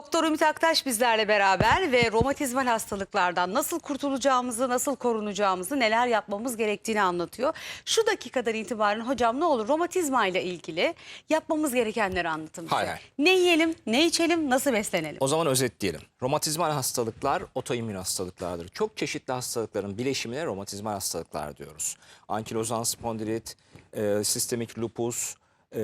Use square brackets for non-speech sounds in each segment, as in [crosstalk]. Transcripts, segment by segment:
Doktor Ümit Aktaş bizlerle beraber ve romatizmal hastalıklardan nasıl kurtulacağımızı, nasıl korunacağımızı, neler yapmamız gerektiğini anlatıyor. Şu dakikadan itibaren hocam ne olur romatizma ile ilgili yapmamız gerekenleri anlatın bize. Hay hay. Ne yiyelim, ne içelim, nasıl beslenelim? O zaman özetleyelim. Romatizmal hastalıklar otoimmün hastalıklardır. Çok çeşitli hastalıkların bileşimine romatizmal hastalıklar diyoruz. Ankilozan spondilit, e, sistemik lupus, e,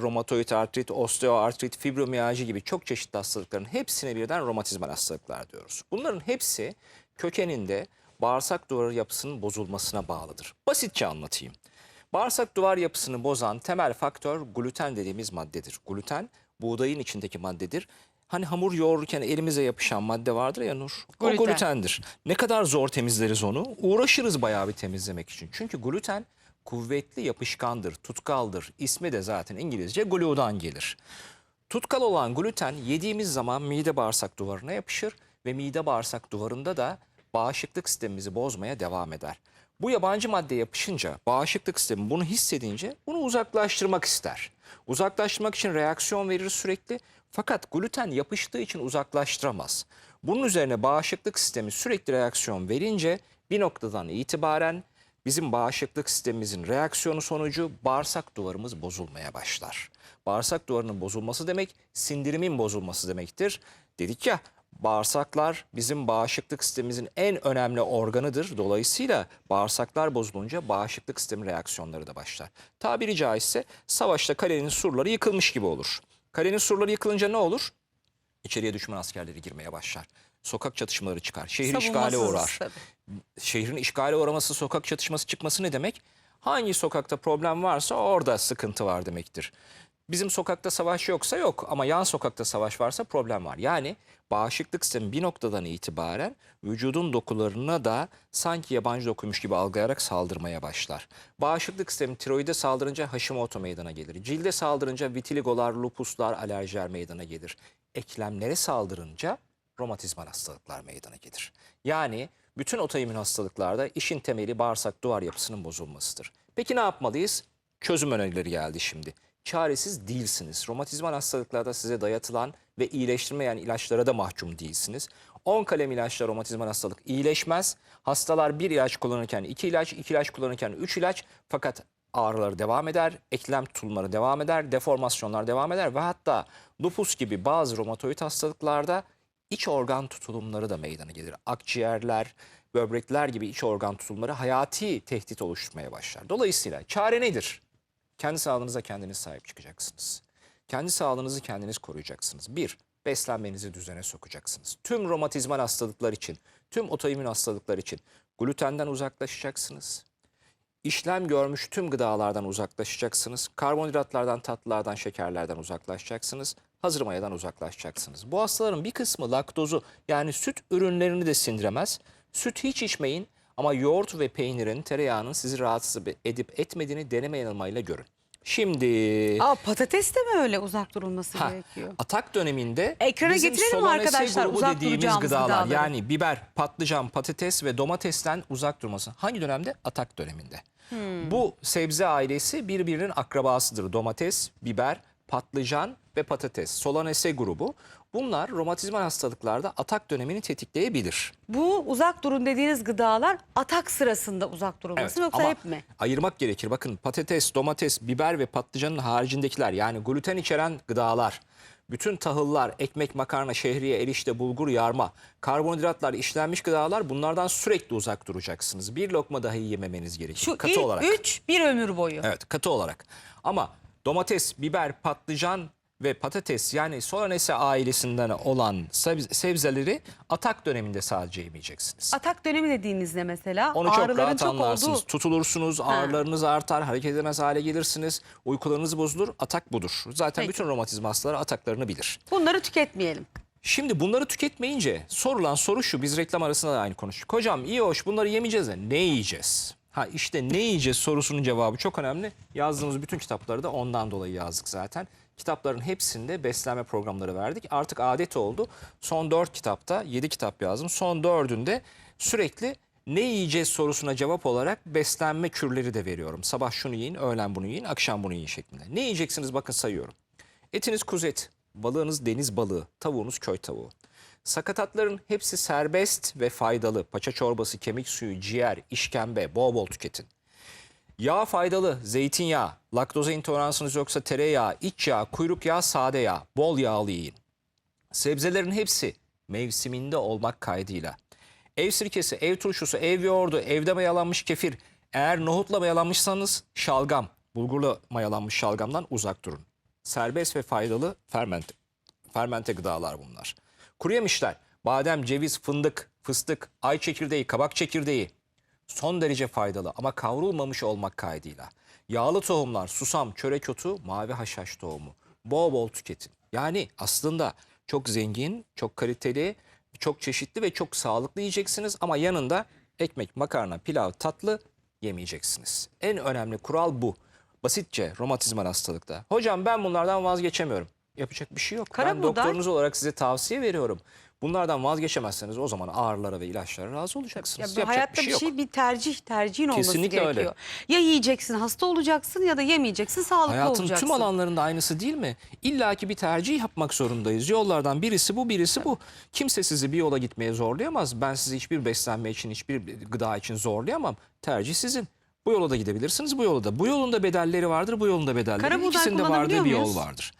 romatoid artrit, osteoartrit, fibromiyalji gibi çok çeşitli hastalıkların hepsine birden romatizmal hastalıklar diyoruz. Bunların hepsi kökeninde bağırsak duvarı yapısının bozulmasına bağlıdır. Basitçe anlatayım. Bağırsak duvar yapısını bozan temel faktör gluten dediğimiz maddedir. Gluten buğdayın içindeki maddedir. Hani hamur yoğururken elimize yapışan madde vardır ya Nur. O Gluten. glutendir. Ne kadar zor temizleriz onu? Uğraşırız bayağı bir temizlemek için. Çünkü gluten kuvvetli yapışkandır, tutkaldır. İsmi de zaten İngilizce glue'dan gelir. Tutkal olan gluten yediğimiz zaman mide bağırsak duvarına yapışır ve mide bağırsak duvarında da bağışıklık sistemimizi bozmaya devam eder. Bu yabancı madde yapışınca bağışıklık sistemi bunu hissedince bunu uzaklaştırmak ister. Uzaklaştırmak için reaksiyon verir sürekli fakat gluten yapıştığı için uzaklaştıramaz. Bunun üzerine bağışıklık sistemi sürekli reaksiyon verince bir noktadan itibaren bizim bağışıklık sistemimizin reaksiyonu sonucu bağırsak duvarımız bozulmaya başlar. Bağırsak duvarının bozulması demek sindirimin bozulması demektir. Dedik ya bağırsaklar bizim bağışıklık sistemimizin en önemli organıdır. Dolayısıyla bağırsaklar bozulunca bağışıklık sistemi reaksiyonları da başlar. Tabiri caizse savaşta kalenin surları yıkılmış gibi olur. Kalenin surları yıkılınca ne olur? İçeriye düşman askerleri girmeye başlar. Sokak çatışmaları çıkar. Şehir işgale uğrar tabii. Şehrin işgale uğraması, sokak çatışması çıkması ne demek? Hangi sokakta problem varsa orada sıkıntı var demektir. Bizim sokakta savaş yoksa yok ama yan sokakta savaş varsa problem var. Yani bağışıklık sistemi bir noktadan itibaren vücudun dokularına da sanki yabancı dokuymuş gibi algılayarak saldırmaya başlar. Bağışıklık sistemi tiroide saldırınca Hashimoto meydana gelir. Cilde saldırınca vitiligolar, lupuslar, alerjiler meydana gelir. Eklemlere saldırınca romatizmal hastalıklar meydana gelir. Yani bütün otoimmün hastalıklarda işin temeli bağırsak duvar yapısının bozulmasıdır. Peki ne yapmalıyız? Çözüm önerileri geldi şimdi. Çaresiz değilsiniz. Romatizmal hastalıklarda size dayatılan ve iyileştirmeyen ilaçlara da mahkum değilsiniz. 10 kalem ilaçla romatizmal hastalık iyileşmez. Hastalar bir ilaç kullanırken 2 ilaç, 2 ilaç kullanırken 3 ilaç fakat ağrıları devam eder, eklem tutulmaları devam eder, deformasyonlar devam eder ve hatta lupus gibi bazı romatoid hastalıklarda iç organ tutulumları da meydana gelir. Akciğerler, böbrekler gibi iç organ tutulumları hayati tehdit oluşturmaya başlar. Dolayısıyla çare nedir? Kendi sağlığınıza kendiniz sahip çıkacaksınız. Kendi sağlığınızı kendiniz koruyacaksınız. Bir, beslenmenizi düzene sokacaksınız. Tüm romatizmal hastalıklar için, tüm otoimmün hastalıklar için glutenden uzaklaşacaksınız. İşlem görmüş tüm gıdalardan uzaklaşacaksınız. Karbonhidratlardan, tatlılardan, şekerlerden uzaklaşacaksınız. Hazır mayadan uzaklaşacaksınız. Bu hastaların bir kısmı laktozu yani süt ürünlerini de sindiremez. Süt hiç içmeyin ama yoğurt ve peynirin, tereyağının sizi rahatsız edip etmediğini deneme yanılmayla görün. Şimdi Aa, patates de mi öyle uzak durulması Ha, gerekiyor? atak döneminde Ekrana bizim getirelim arkadaşlar grubu uzak dediğimiz gıdalar gıdaları? yani biber, patlıcan, patates ve domatesten uzak durması. Hangi dönemde? Atak döneminde. Hmm. Bu sebze ailesi birbirinin akrabasıdır. Domates, biber, patlıcan ve patates. Solanese grubu. Bunlar romatizmal hastalıklarda atak dönemini tetikleyebilir. Bu uzak durun dediğiniz gıdalar atak sırasında uzak durulması mı yoksa ama hep mi? ayırmak gerekir. Bakın patates, domates, biber ve patlıcanın haricindekiler yani gluten içeren gıdalar, bütün tahıllar, ekmek, makarna, şehriye, erişte, bulgur, yarma, karbonhidratlar, işlenmiş gıdalar bunlardan sürekli uzak duracaksınız. Bir lokma dahi yememeniz gerekir. Şu katı ilk olarak. üç bir ömür boyu. Evet katı olarak. Ama domates, biber, patlıcan ve patates yani Solanese ailesinden olan sebze- sebzeleri atak döneminde sadece yemeyeceksiniz. Atak dönemi dediğinizde mesela Onu çok ağrıların rahat çok anlarsınız. olduğu Tutulursunuz, ağrılarınız artar, hareket edemez hale gelirsiniz, uykularınız bozulur. Atak budur. Zaten Peki. bütün romatizma hastaları ataklarını bilir. bunları tüketmeyelim. Şimdi bunları tüketmeyince sorulan soru şu. Biz reklam arasında da aynı konuştuk. Hocam iyi hoş bunları yemeyeceğiz de ne yiyeceğiz? Ha işte ne yiyeceğiz sorusunun cevabı çok önemli. Yazdığımız bütün kitapları da ondan dolayı yazdık zaten. Kitapların hepsinde beslenme programları verdik. Artık adet oldu. Son 4 kitapta 7 kitap yazdım. Son 4'ünde sürekli ne yiyeceğiz sorusuna cevap olarak beslenme kürleri de veriyorum. Sabah şunu yiyin, öğlen bunu yiyin, akşam bunu yiyin şeklinde. Ne yiyeceksiniz bakın sayıyorum. Etiniz kuzu eti, Balığınız deniz balığı, tavuğunuz köy tavuğu. Sakatatların hepsi serbest ve faydalı. Paça çorbası, kemik suyu, ciğer, işkembe bol bol tüketin. Yağ faydalı, zeytinyağı, laktoza intoleransınız yoksa tereyağı, iç yağ, kuyruk yağı, sade yağ, bol yağlı yiyin. Sebzelerin hepsi mevsiminde olmak kaydıyla. Ev sirkesi, ev turşusu, ev yoğurdu, evde mayalanmış kefir. Eğer nohutla mayalanmışsanız şalgam, bulgurla mayalanmış şalgamdan uzak durun. Serbest ve faydalı fermente, fermente gıdalar bunlar. Kuru yemişler, badem, ceviz, fındık, fıstık, ay çekirdeği, kabak çekirdeği, son derece faydalı ama kavrulmamış olmak kaydıyla. Yağlı tohumlar, susam, çörek otu, mavi haşhaş tohumu. Bol bol tüketin. Yani aslında çok zengin, çok kaliteli, çok çeşitli ve çok sağlıklı yiyeceksiniz ama yanında ekmek, makarna, pilav, tatlı yemeyeceksiniz. En önemli kural bu. Basitçe romatizmal hastalıkta. Hocam ben bunlardan vazgeçemiyorum. Yapacak bir şey yok. Kara ben buğday- doktorunuz olarak size tavsiye veriyorum. Bunlardan vazgeçemezseniz o zaman ağrılara ve ilaçlara razı Ya olacaksınız. bu Yapacak hayatta bir şey yok. bir tercih tercihin olması Kesinlikle öyle. gerekiyor. Ya yiyeceksin hasta olacaksın ya da yemeyeceksin sağlıklı Hayatın olacaksın. tüm alanlarında aynısı değil mi? İlla ki bir tercih yapmak zorundayız. Yollardan birisi bu, birisi bu. Kimse sizi bir yola gitmeye zorlayamaz. Ben sizi hiçbir beslenme için, hiçbir gıda için zorlayamam. Tercih sizin. Bu yola da gidebilirsiniz, bu yola da. Bu yolun da bedelleri vardır, bu yolun da bedelleri. Kara buğday İkisinde vardır bir yol vardır.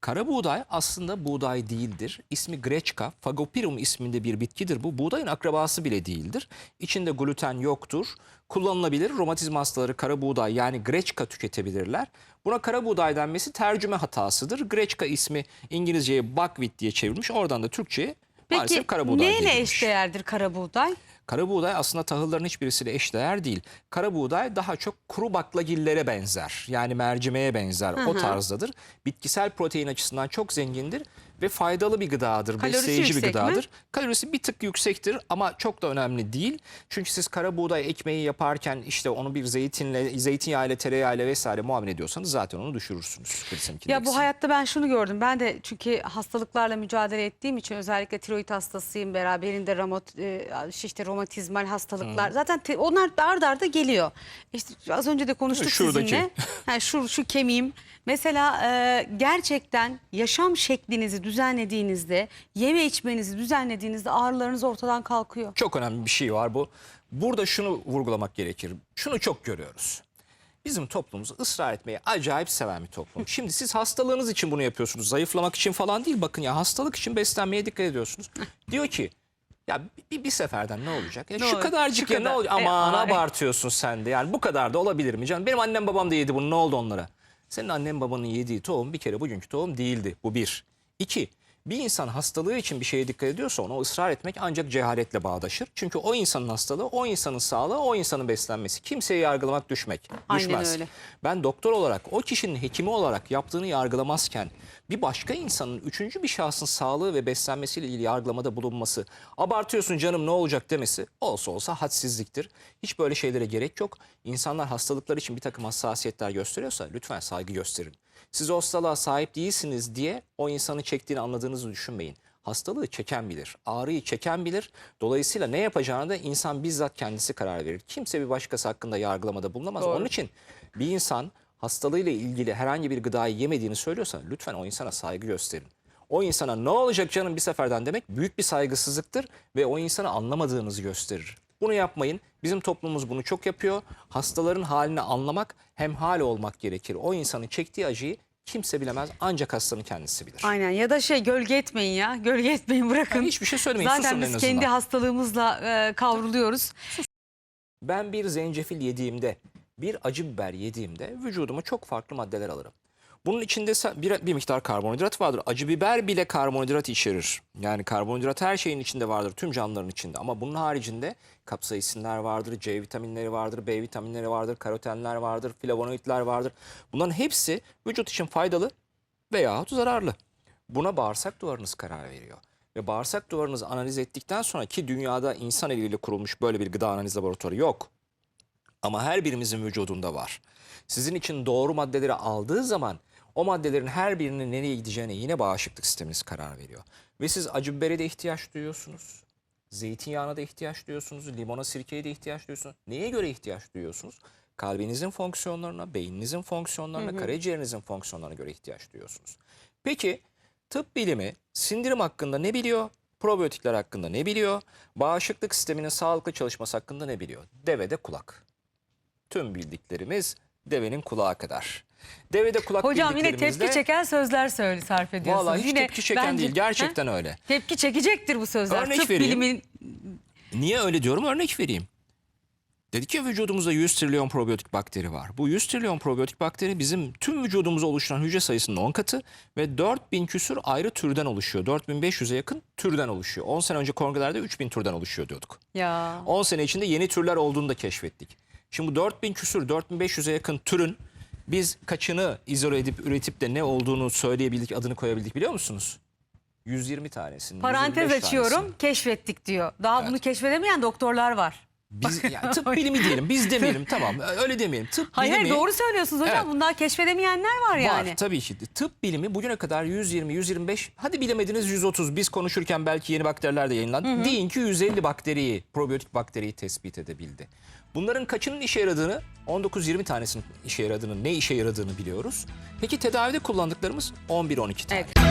Kara buğday aslında buğday değildir. İsmi Greçka, Fagopirum isminde bir bitkidir bu. Buğdayın akrabası bile değildir. İçinde gluten yoktur. Kullanılabilir. Romatizma hastaları kara buğday yani Greçka tüketebilirler. Buna kara buğday denmesi tercüme hatasıdır. Greçka ismi İngilizceye buckwheat diye çevrilmiş. Oradan da Türkçe'ye Peki maalesef kara buğday neyle denilmiş. eşdeğerdir kara buğday? Kara buğday aslında tahılların hiçbirisiyle eşdeğer değil. Kara buğday daha çok kuru baklagillere benzer. Yani mercimeğe benzer. O tarzdadır. Bitkisel protein açısından çok zengindir ve faydalı bir gıdadır. Kalorisi besleyici bir yüksek mi? gıdadır. Kalorisi bir tık yüksektir ama çok da önemli değil. Çünkü siz kara buğday ekmeği yaparken işte onu bir zeytinle, zeytinyağı ile tereyağı ile vesaire muamele ediyorsanız zaten onu düşürürsünüz. Ya bu hayatta ben şunu gördüm. Ben de çünkü hastalıklarla mücadele ettiğim için özellikle tiroid hastasıyım. Beraberinde ramat, e, işte romatizmal hastalıklar. Zaten te- onlar ard arda geliyor. İşte az önce de konuştuk Şuradaki. sizinle. [laughs] Ha, şu, şu kemiğim. Mesela e, gerçekten yaşam şeklinizi düzenlediğinizde, yeme içmenizi düzenlediğinizde ağrılarınız ortadan kalkıyor. Çok önemli bir şey var bu. Burada şunu vurgulamak gerekir. Şunu çok görüyoruz. Bizim toplumumuz ısrar etmeyi acayip seven bir toplum. [laughs] Şimdi siz hastalığınız için bunu yapıyorsunuz. Zayıflamak için falan değil. Bakın ya hastalık için beslenmeye dikkat ediyorsunuz. [laughs] Diyor ki ya bir, bir seferden ne olacak? Ya Ne şu olur- kadarcık şu ya ne kadar. olacak? E, Aman ay. abartıyorsun sen de. Yani bu kadar da olabilir mi canım? Benim annem babam da yedi bunu ne oldu onlara? Senin annen babanın yediği tohum bir kere bugünkü tohum değildi. Bu bir. İki. Bir insan hastalığı için bir şeye dikkat ediyorsa ona ısrar etmek ancak cehaletle bağdaşır. Çünkü o insanın hastalığı, o insanın sağlığı, o insanın beslenmesi. Kimseyi yargılamak düşmek. Aynen Düşmez. öyle. Ben doktor olarak, o kişinin hekimi olarak yaptığını yargılamazken bir başka insanın, üçüncü bir şahsın sağlığı ve beslenmesiyle ilgili yargılamada bulunması, abartıyorsun canım ne olacak demesi olsa olsa hadsizliktir. Hiç böyle şeylere gerek yok. İnsanlar hastalıklar için bir takım hassasiyetler gösteriyorsa lütfen saygı gösterin. Siz o hastalığa sahip değilsiniz diye o insanı çektiğini anladığınızı düşünmeyin. Hastalığı çeken bilir, ağrıyı çeken bilir. Dolayısıyla ne yapacağını da insan bizzat kendisi karar verir. Kimse bir başkası hakkında yargılamada bulunamaz. Doğru. Onun için bir insan hastalığıyla ilgili herhangi bir gıdayı yemediğini söylüyorsa lütfen o insana saygı gösterin. O insana ne olacak canım bir seferden demek büyük bir saygısızlıktır ve o insanı anlamadığınızı gösterir. Bunu yapmayın. Bizim toplumumuz bunu çok yapıyor. Hastaların halini anlamak, hemhal olmak gerekir. O insanın çektiği acıyı kimse bilemez ancak hastanın kendisi bilir. Aynen ya da şey gölge etmeyin ya. Gölge etmeyin bırakın. Yani hiçbir şey söylemeyin, Zaten susun en biz azından. kendi hastalığımızla e, kavruluyoruz. Ben bir zencefil yediğimde, bir acı biber yediğimde vücuduma çok farklı maddeler alırım. Bunun içinde bir, bir miktar karbonhidrat vardır. Acı biber bile karbonhidrat içerir. Yani karbonhidrat her şeyin içinde vardır, tüm canlıların içinde. Ama bunun haricinde kapsaisinler vardır, C vitaminleri vardır, B vitaminleri vardır, karotenler vardır, flavonoidler vardır. Bunların hepsi vücut için faydalı veyahut zararlı. Buna bağırsak duvarınız karar veriyor. Ve bağırsak duvarınızı analiz ettikten sonra ki dünyada insan eliyle kurulmuş böyle bir gıda analiz laboratuvarı yok. Ama her birimizin vücudunda var. Sizin için doğru maddeleri aldığı zaman o maddelerin her birinin nereye gideceğine yine bağışıklık sisteminiz karar veriyor. Ve siz acı bibere de ihtiyaç duyuyorsunuz. Zeytinyağına da ihtiyaç duyuyorsunuz. Limona, sirkeye de ihtiyaç duyuyorsunuz. Neye göre ihtiyaç duyuyorsunuz? Kalbinizin fonksiyonlarına, beyninizin fonksiyonlarına, karaciğerinizin fonksiyonlarına göre ihtiyaç duyuyorsunuz. Peki Tıp bilimi sindirim hakkında ne biliyor? Probiyotikler hakkında ne biliyor? Bağışıklık sisteminin sağlıklı çalışması hakkında ne biliyor? Devede kulak. Tüm bildiklerimiz devenin kulağı kadar. Devede kulak Hocam yine tepki çeken sözler söyle sarf ediyorsunuz. Vallahi hiç yine tepki çeken bence- değil. Gerçekten Ha? öyle. Tepki çekecektir bu sözler. Örnek Tıp vereyim. bilimin Niye öyle diyorum? Örnek vereyim. Dedik ya vücudumuzda 100 trilyon probiyotik bakteri var. Bu 100 trilyon probiyotik bakteri bizim tüm vücudumuza oluşturan hücre sayısının 10 katı ve 4000 küsür ayrı türden oluşuyor. 4500'e yakın türden oluşuyor. 10 sene önce kongrelerde 3000 türden oluşuyor diyorduk. ya 10 sene içinde yeni türler olduğunu da keşfettik. Şimdi bu 4000 küsür 4500'e yakın türün biz kaçını izole edip üretip de ne olduğunu söyleyebildik, adını koyabildik biliyor musunuz? 120 tanesini. parantez 125 açıyorum tanesini. keşfettik diyor. Daha bunu keşfedemeyen doktorlar var. Biz yani tıp bilimi diyelim. Biz [laughs] demeyelim tamam. Öyle demeyelim. Tıp Hayır hayır, bilimi doğru söylüyorsunuz hocam. Evet. Bunlar keşfedemeyenler var yani. var tabii ki. Tıp bilimi bugüne kadar 120, 125, hadi bilemediniz 130. Biz konuşurken belki yeni bakteriler de yayınlandı. Deyin ki 150 bakteriyi, probiyotik bakteriyi tespit edebildi. Bunların kaçının işe yaradığını, 19-20 tanesinin işe yaradığını, ne işe yaradığını biliyoruz. Peki tedavide kullandıklarımız 11-12 tane. Evet.